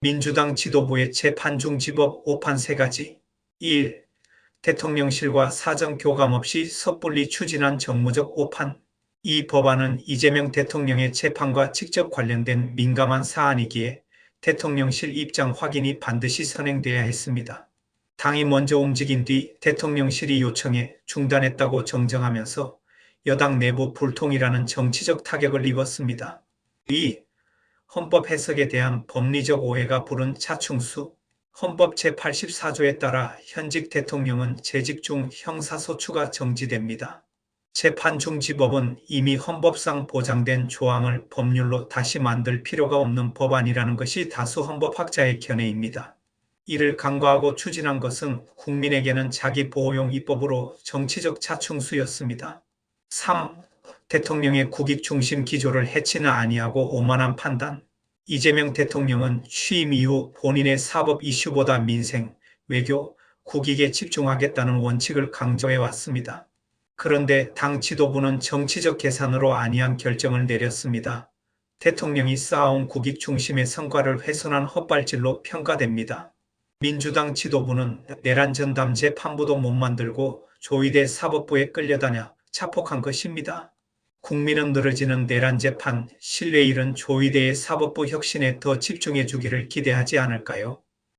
민주당 지도부의 재판중지법 5판 3가지 1. 대통령실과 사정 교감 없이 섣불리 추진한 정무적 오판. 이 법안은 이재명 대통령의 재판과 직접 관련된 민감한 사안이기에 대통령실 입장 확인이 반드시 선행돼야 했습니다. 당이 먼저 움직인 뒤 대통령실이 요청해 중단했다고 정정하면서 여당 내부 불통이라는 정치적 타격을 입었습니다. 2. 헌법 해석에 대한 법리적 오해가 부른 차충수. 헌법 제84조에 따라 현직 대통령은 재직 중 형사소추가 정지됩니다. 재판 중지법은 이미 헌법상 보장된 조항을 법률로 다시 만들 필요가 없는 법안이라는 것이 다수 헌법학자의 견해입니다. 이를 간과하고 추진한 것은 국민에게는 자기 보호용 입법으로 정치적 차충수였습니다. 3. 대통령의 국익 중심 기조를 해치는 아니하고 오만한 판단. 이재명 대통령은 취임 이후 본인의 사법 이슈보다 민생, 외교, 국익에 집중하겠다는 원칙을 강조해 왔습니다. 그런데 당 지도부는 정치적 계산으로 아니한 결정을 내렸습니다. 대통령이 쌓아온 국익 중심의 성과를 훼손한 헛발질로 평가됩니다. 민주당 지도부는 내란 전담 재판부도 못 만들고 조의대 사법부에 끌려다녀 자폭한 것입니다. 국민은 늘어지는 내란 재판, 신뢰 잃은 조의대의 사법부 혁신에 더 집중해 주기를 기대하지 않을까요?